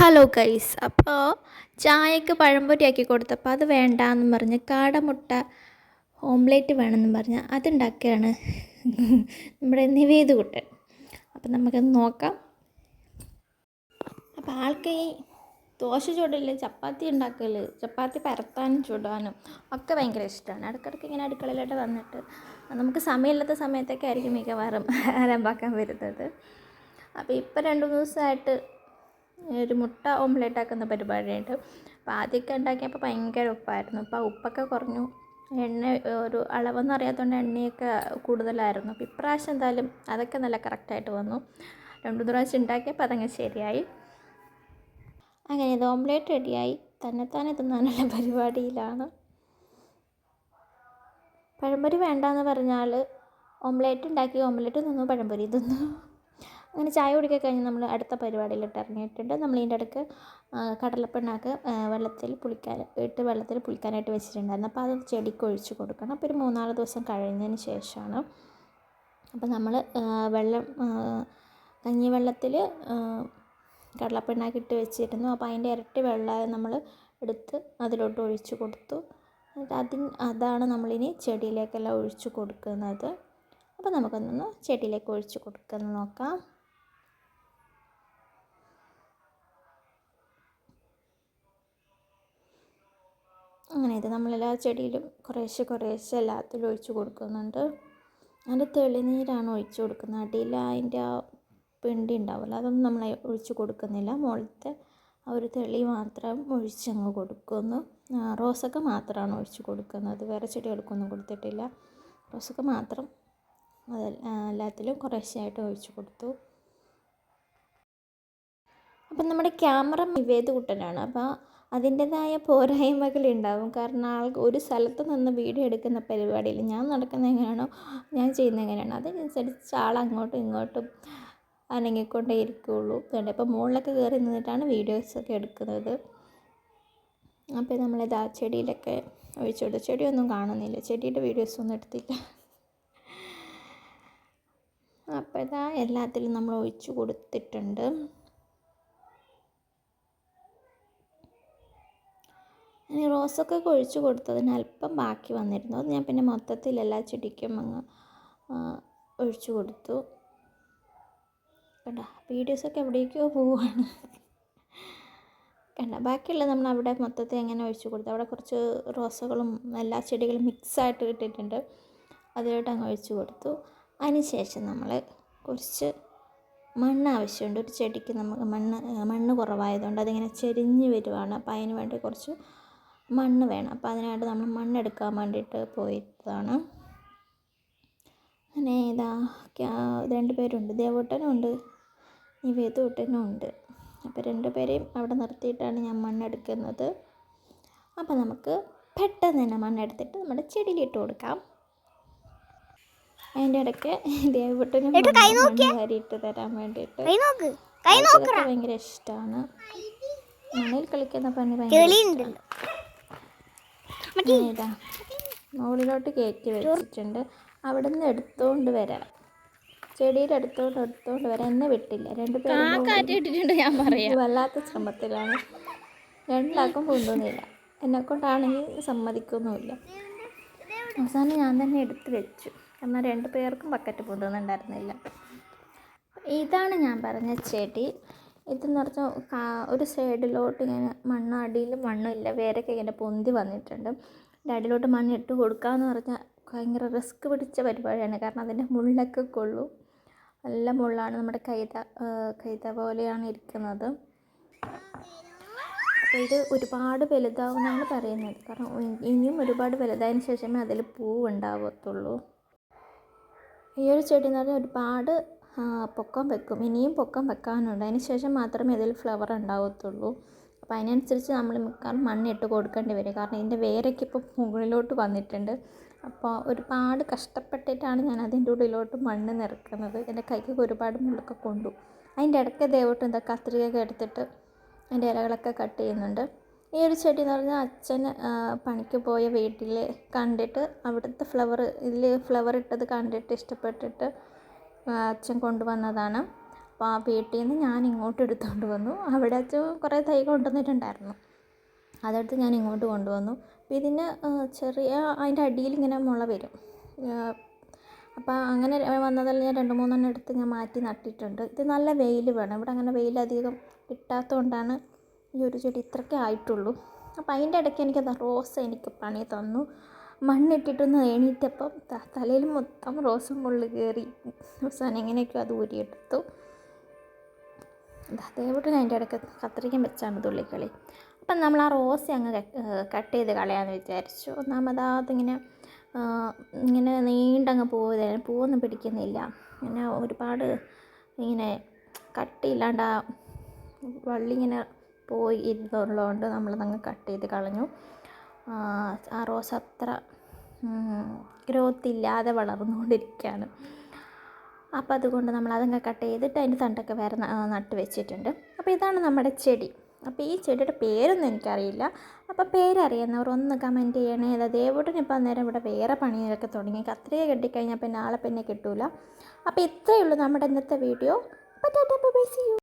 Hello guys അപ്പോൾ ചായക്ക് പഴംപൊരി ആക്കി കൊടുത്തപ്പോൾ അത് വേണ്ട എന്ന് പറഞ്ഞ് കാടമുട്ട ഓംലേറ്റ് വേണമെന്ന് പറഞ്ഞ് അതുണ്ടാക്കുകയാണ് നമ്മുടെ നിവേദ് കുട്ടൻ. അപ്പം നമുക്കത് നോക്കാം. അപ്പോൾ ആൾക്ക് ഈ ദോശ ചുടൽ ചപ്പാത്തി ഉണ്ടാക്കൽ ചപ്പാത്തി പരത്താനും ചുടാനും ഒക്കെ ഭയങ്കര ഇഷ്ടമാണ്. ഇടയ്ക്കിടയ്ക്ക് ഇങ്ങനെ അടുക്കളയിലോട്ട് വന്നിട്ട് നമുക്ക് സമയമില്ലാത്ത സമയത്തൊക്കെ ആയിരിക്കും മിക്കവാറും ആരംഭാക്കാൻ വരുന്നത്. അപ്പോൾ ഇപ്പോൾ രണ്ട് മൂന്ന് ദിവസമായിട്ട് ഒരു മുട്ട ഓംലെറ്റ് ആക്കുന്ന പരിപാടിയുണ്ട് അപ്പോൾ ആദ്യമൊക്കെ ഉണ്ടാക്കിയപ്പോൾ ഭയങ്കര ഉപ്പായിരുന്നു. അപ്പോൾ ഉപ്പൊക്കെ കുറഞ്ഞു. എണ്ണ ഒരു അളവെന്ന് അറിയാത്തതുകൊണ്ട് എണ്ണയൊക്കെ കൂടുതലായിരുന്നു. അപ്പോൾ ഇപ്രാവശ്യം എന്തായാലും അതൊക്കെ നല്ല കറക്റ്റായിട്ട് വന്നു. രണ്ടു പ്രാവശ്യം ഉണ്ടാക്കിയപ്പോൾ അതങ്ങ് ശരിയായി. അങ്ങനെ ഇത് ഓംലേറ്റ് റെഡിയായി. തന്നെത്താനെ തിന്നാനുള്ള പരിപാടിയിലാണ്. പഴംപൊരി വേണ്ടാന്ന് പറഞ്ഞാൽ ഓംലേറ്റ് ഉണ്ടാക്കി ഓംലേറ്റ് തിന്നു പഴംപൊരി തിന്നു. അങ്ങനെ ചായ കുടിക്കാൻ കഴിഞ്ഞ് നമ്മൾ അടുത്ത പരിപാടിയിലോട്ട് ഇറങ്ങിയിട്ടുണ്ട്. നമ്മൾ ഇതിന്റെ അടുക്ക് കടലപ്പിണ്ണാക്ക് വെള്ളത്തിൽ പുളിക്കാൻ ഇട്ട് വെള്ളത്തിൽ പുളിക്കാനായിട്ട് വെച്ചിട്ടുണ്ടായിരുന്നു. അപ്പോൾ അത് ചെടിക്ക് ഒഴിച്ച് കൊടുക്കണം. അപ്പോൾ ഒരു മൂന്നാൽ ദിവസം കഴിഞ്ഞതിന് ശേഷമാണ്. അപ്പോൾ നമ്മൾ വെള്ളം കഞ്ഞിവെള്ളത്തിൽ കടലപ്പിണ്ണാക്ക് ഇട്ട് വെച്ചിരുന്നു. അപ്പോൾ അതിന്റെ ഇരട്ടി വെള്ളം നമ്മൾ എടുത്ത് അതിലോട്ട് ഒഴിച്ച് കൊടുത്തു. അതിന് അതാണ് നമ്മളിനി ചെടിയിലേക്കെല്ലാം ഒഴിച്ച് കൊടുക്കുന്നത്. അപ്പോൾ നമുക്കൊന്നൊന്ന് ചെടിയിലേക്ക് ഒഴിച്ച് കൊടുക്കുന്നത് നോക്കാം. അങ്ങനെ ഇത് നമ്മളെല്ലാ ചെടിയിലും കുറേശ്ശെ കുറേശ്ശെ എല്ലാത്തിലും ഒഴിച്ച് കൊടുക്കുന്നുണ്ട്. അതിന്റെ തെളിനീരാണ് ഒഴിച്ച് കൊടുക്കുന്നത്. അടിയിൽ അതിന്റെ ആ പിണ്ടി ഉണ്ടാവില്ല അതൊന്നും നമ്മൾ ഒഴിച്ച് കൊടുക്കുന്നില്ല. മുകളിലത്തെ ആ ഒരു തെളി മാത്രം ഒഴിച്ചങ്ങ് കൊടുക്കുന്നു. റോസൊക്കെ മാത്രമാണ് ഒഴിച്ച് കൊടുക്കുന്നത്. വേറെ ചെടികൾക്കൊന്നും കൊടുത്തിട്ടില്ല. റോസൊക്കെ മാത്രം അത് എല്ലാത്തിലും കുറേശ്ശെയായിട്ട് ഒഴിച്ച് കൊടുത്തു. അപ്പം നമ്മുടെ ക്യാമറ നിവേദ് കുട്ടനാണ്. അപ്പോൾ അതിന്റെതായ പോരായ്മകളുണ്ടാവും കാരണം ആൾ ഒരു സ്ഥലത്ത് നിന്ന് വീഡിയോ എടുക്കുന്ന പരിപാടിയിൽ ഞാൻ നടക്കുന്നത് എങ്ങനെയാണോ ഞാൻ ചെയ്യുന്നത് എങ്ങനെയാണോ അതനുസരിച്ച് ആൾ അങ്ങോട്ടും ഇങ്ങോട്ടും അനങ്ങിക്കൊണ്ടേ ഇരിക്കുകയുള്ളൂ. അതുകൊണ്ട് ഇപ്പോൾ മുകളിലൊക്കെ കയറി നിന്നിട്ടാണ് വീഡിയോസൊക്കെ എടുക്കുന്നത്. അപ്പോൾ നമ്മളിത് ആ ചെടിയിലൊക്കെ ഒഴിച്ചു കൊടുത്തു. ചെടിയൊന്നും കാണുന്നില്ല. ചെടിയുടെ വീഡിയോസ് ഒന്നും എടുത്തില്ല. അപ്പോൾ ഇതാ എല്ലാത്തിലും നമ്മൾ ഒഴിച്ചു കൊടുത്തിട്ടുണ്ട്. ഇനി റോസൊക്കെ ഒഴിച്ച് കൊടുത്തതിന് അല്പം ബാക്കി വന്നിരുന്നു. അത് ഞാൻ പിന്നെ മൊത്തത്തിൽ എല്ലാ ചെടിക്കും അങ്ങ് ഒഴിച്ചു കൊടുത്തു. കണ്ട? വീഡിയോസൊക്കെ എവിടേക്കോ പോവാണ്. കണ്ട? ബാക്കിയുള്ള നമ്മൾ അവിടെ മൊത്തത്തിൽ എങ്ങനെ ഒഴിച്ചു കൊടുത്തു? അവിടെ കുറച്ച് റോസകളും എല്ലാ ചെടികളും മിക്സായിട്ട് ഇട്ടിട്ടുണ്ട്. അതിലോട്ട് അങ്ങ് ഒഴിച്ചു കൊടുത്തു. അതിനുശേഷം നമ്മൾ കുറച്ച് മണ്ണ് ആവശ്യമുണ്ട്. ഒരു ചെടിക്ക് നമുക്ക് മണ്ണ് മണ്ണ് കുറവായതുകൊണ്ട് അതിങ്ങനെ ചെരിഞ്ഞ് വരുവാണ്. അപ്പോൾ അതിന് വേണ്ടി കുറച്ച് മണ്ണ് വേണം. അപ്പോൾ അതിനായിട്ട് നമ്മൾ മണ്ണെടുക്കാൻ വേണ്ടിയിട്ട് പോയതാണ്. അങ്ങനെ ഇതാ രണ്ട് പേരുണ്ട്. ദേവൂട്ടനും ഉണ്ട്. നിവേദൂട്ടനും ഉണ്ട്. അപ്പോൾ രണ്ട് പേരെയും അവിടെ നിർത്തിയിട്ടാണ് ഞാൻ മണ്ണെടുക്കുന്നത്. അപ്പോൾ നമുക്ക് പെട്ടെന്ന് തന്നെ മണ്ണെടുത്തിട്ട് നമ്മുടെ ചെടിയിലിട്ട് കൊടുക്കാം. അതിന്റെ ഇടയ്ക്ക് ദേവൂട്ടനും വാരിയിട്ട് തരാൻ വേണ്ടിയിട്ട് ഭയങ്കര ഇഷ്ടമാണ് മണ്ണിൽ കളിക്കുന്ന പണി ഭയങ്കര മുകളിലോട്ട് കയറ്റി വെച്ചിട്ടുണ്ട്. അവിടെ നിന്ന് എടുത്തോണ്ട് വരാം. ചെടിയിൽ എടുത്തോണ്ട് എടുത്തോണ്ട് വരാൻ എന്നെ വിട്ടില്ല. രണ്ട് പേരും ഞാൻ പറയാം. വല്ലാത്ത ശ്രമത്തിലാണ്. രണ്ടാക്കും കൊണ്ടുവന്നില്ല എന്നെ കൊണ്ടാണെങ്കിൽ സമ്മതിക്കൊന്നുമില്ല. അവസാനം ഞാൻ തന്നെ എടുത്ത് വെച്ചു. എന്നാൽ രണ്ടു പേർക്കും ബക്കറ്റ് കൊണ്ടുവന്നുണ്ടായിരുന്നില്ല ഇതാണ് ഞാൻ പറഞ്ഞ ചെടി. ഇതെന്ന് പറഞ്ഞാൽ ഒരു സൈഡിലോട്ട് ഇങ്ങനെ മണ്ണ് അടിയിൽ മണ്ണില്ല വേരൊക്കെ ഇങ്ങനെ പൊന്തി വന്നിട്ടുണ്ട്. അടിയിലോട്ട് മണ്ണ് ഇട്ട് കൊടുക്കാമെന്ന് പറഞ്ഞാൽ ഭയങ്കര റിസ്ക് പിടിച്ച പരിപാടിയാണ്. കാരണം അതിന്റെ മുള്ളൊക്കെ കൊള്ളു. നല്ല മുള്ളാണ് നമ്മുടെ കൈത കൈത പോലെയാണ് ഇരിക്കുന്നത്. അപ്പോൾ ഇത് ഒരുപാട് വലുതാവുമെന്നാണ് പറയുന്നത്. കാരണം ഇനിയും ഒരുപാട് വലുതായതിന് ശേഷമേ അതിൽ പൂവ് ഉണ്ടാവത്തുള്ളൂ ഈ ഒരു ചെടി എന്ന് പറഞ്ഞാൽ ഒരുപാട് പൊക്കം വെക്കും. ഇനിയും പൊക്കം വെക്കാനുണ്ട്. അതിന് ശേഷം മാത്രമേ ഇതിൽ ഫ്ലവർ ഉണ്ടാവത്തുള്ളൂ. അപ്പോൾ അതിനനുസരിച്ച് നമ്മൾ മിക്കവാറും മണ്ണിട്ട് കൊടുക്കേണ്ടി വരും. കാരണം ഇതിന്റെ വേരൊക്കെ ഇപ്പോൾ മുകളിലോട്ട് വന്നിട്ടുണ്ട്. അപ്പോൾ ഒരുപാട് കഷ്ടപ്പെട്ടിട്ടാണ് ഞാൻ അതിന്റെ ഉള്ളിലോട്ട് മണ്ണ് നിറക്കുന്നത്. എന്റെ കൈക്ക് ഒരുപാട് മുള്ളൊക്കെ കൊണ്ടു. അതിന്റെ ഇടയ്ക്ക് ദയവട്ട് എന്താ കത്രികയൊക്കെ എടുത്തിട്ട് അതിന്റെ ഇലകളൊക്കെ കട്ട് ചെയ്യുന്നുണ്ട്. ഈ ഒരു ചെടി എന്ന് പറഞ്ഞാൽ അച്ഛൻ പണിക്ക് പോയ വീട്ടിൽ കണ്ടിട്ട് അവിടുത്തെ ഫ്ലവർ ഇതിൽ ഫ്ലവർ ഇട്ടത് കണ്ടിട്ട് ഇഷ്ടപ്പെട്ടിട്ട് അച്ഛൻ കൊണ്ടുവന്നതാണ്. അപ്പോൾ ആ വീട്ടിൽ നിന്ന് ഞാൻ ഇങ്ങോട്ട് എടുത്തുകൊണ്ട് വന്നു. അവിടെ അച്ഛൻ കുറേ തൈ കൊണ്ടുവന്നിട്ടുണ്ടായിരുന്നു. അതെടുത്ത് ഞാൻ ഇങ്ങോട്ട് കൊണ്ടുവന്നു. അപ്പോൾ ഇതിന് ചെറിയ അതിന്റെ അടിയിൽ ഇങ്ങനെ മുള വരും. അപ്പോൾ അങ്ങനെ വന്നതെല്ലാം ഞാൻ രണ്ട് മൂന്നെണ്ണം എടുത്ത് ഞാൻ മാറ്റി നട്ടിട്ടുണ്ട്. ഇത് നല്ല വെയിൽ വേണം. ഇവിടെ അങ്ങനെ വെയിൽ അധികം കിട്ടാത്തതുകൊണ്ടാണ് ഈ ഒരു ചെടി ഇത്രയ്ക്കേ ആയിട്ടുള്ളൂ. അപ്പോൾ അതിന്റെ ഇടയ്ക്ക് എനിക്കത് റോസ് എനിക്ക് പണി തന്നു. മണ്ണിട്ടിട്ടൊന്ന് എണീറ്റപ്പം തലയിൽ മൊത്തം റോസും മുള്ളു കയറി അവസാനം എങ്ങനെയൊക്കെയോ അത് ഊരിയെടുത്തു. അതേപോലെ അതിന്റെ ഇടയ്ക്ക് കത്രികം വെച്ചാണ് തുള്ളിക്കളി അപ്പം നമ്മൾ ആ റോസ് അങ്ങ് കട്ട് ചെയ്ത് കളയാമെന്ന് വിചാരിച്ചു. ഒന്നാമത് അതിങ്ങനെ ഇങ്ങനെ നീണ്ടങ്ങ് പോവുക പൂവൊന്നും പിടിക്കുന്നില്ല. പിന്നെ ഒരുപാട് ഇങ്ങനെ കട്ടിയില്ലാണ്ട് ആ വള്ളി ഇങ്ങനെ പോയി ഇരുന്നുള്ളതുകൊണ്ട് നമ്മളതങ്ങ് കട്ട് ചെയ്ത് കളഞ്ഞു. ആ, റോസ് അത്ര ഗ്രോത്ത് ഇല്ലാതെ വളർന്നുകൊണ്ടിരിക്കുകയാണ്. അപ്പോൾ അതുകൊണ്ട് നമ്മൾ അതങ്ങ് കട്ട് ചെയ്തിട്ട് അതിന്റെ തണ്ടൊക്കെ വേറെ നട്ട് വെച്ചിട്ടുണ്ട്. അപ്പോൾ ഇതാണ് നമ്മുടെ ചെടി. അപ്പോൾ ഈ ചെടിയുടെ പേരൊന്നും എനിക്കറിയില്ല. അപ്പോൾ പേരറിയുന്നവർ ഒന്ന് കമന്റ് ചെയ്യണേ. അത് ഏവിടെ ഇപ്പോൾ അന്നേരം ഇവിടെ വേറെ പണിയൊക്കെ തുടങ്ങി. അത്രയും കെട്ടിക്കഴിഞ്ഞാൽ പിന്നെ ആളെ പിന്നെ കിട്ടൂല. അപ്പോൾ ഇത്രയേ ഉള്ളൂ നമ്മുടെ ഇന്നത്തെ വീഡിയോ. അപ്പോൾ ബൈ